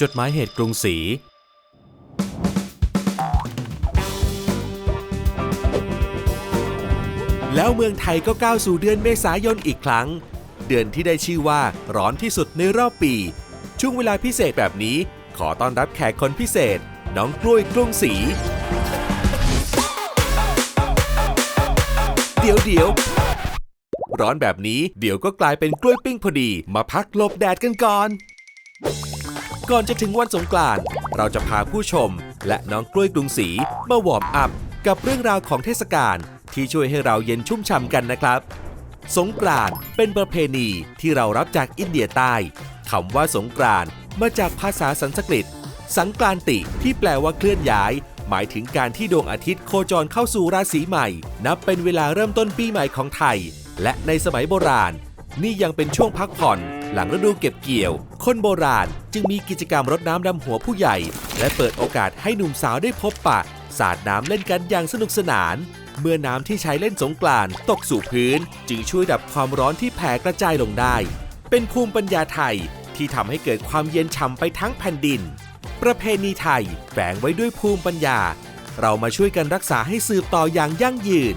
จดหมายเหตุกรุงศรีแล้วเมืองไทยก็ก้าวสู่เดือนเมษายนอีกครั้ง เดือนที่ได้ชื่อว่าร้อนที่สุดในรอบปี ช่วงเวลาพิเศษแบบนี้ ขอต้อนรับแขกคนพิเศษ น้องกล้วยกรุงศรีเดี๋ยวเดี๋ยวร้อนแบบนี้เดี๋ยวก็กลายเป็นกล้วยปิ้งพอดี มาพักหลบแดดกันก่อน ก่อนจะถึงวันสงกรานต์เราจะพาผู้ชม และน้องกล้วยกรุงศรีมาวอร์มอัพกับเรื่องราวของเทศกาลที่ช่วยให้เราเย็นชุ่มฉ่ำกันนะครับ สงกรานต์เป็นประเพณีที่เรารับจากอินเดียใต้คำว่าสงกรานต์มาจากภาษาสันสกฤต สังกรานติที่แปลว่าเคลื่อนย้าย หมายถึงการที่ดวงอาทิตย์โคจรเข้าสู่ราศีใหม่ นับเป็นเวลาเริ่มต้นปีใหม่ของไทย และในสมัยโบราณ นี่ยังเป็นช่วงพักผ่อน หลังฤดูเก็บเกี่ยว คนโบราณจึงมีกิจกรรมรดน้ำดำหัวผู้ใหญ่ และเปิดโอกาสให้หนุ่มสาวได้พบปะ สาดน้ำเล่นกันอย่างสนุกสนาน เมื่อน้ำที่ใช้เล่นสงกรานตกสู่พื้น จึงช่วยดับความร้อนที่แผ่กระจายลงได้ เป็นภูมิปัญญาไทยที่ทำให้เกิดความเย็นฉ่ำไปทั้งแผ่นดิน ประเพณีไทยแฝงไว้ด้วยภูมิปัญญา เรามาช่วยกันรักษาให้สืบต่ออย่างยั่งยืน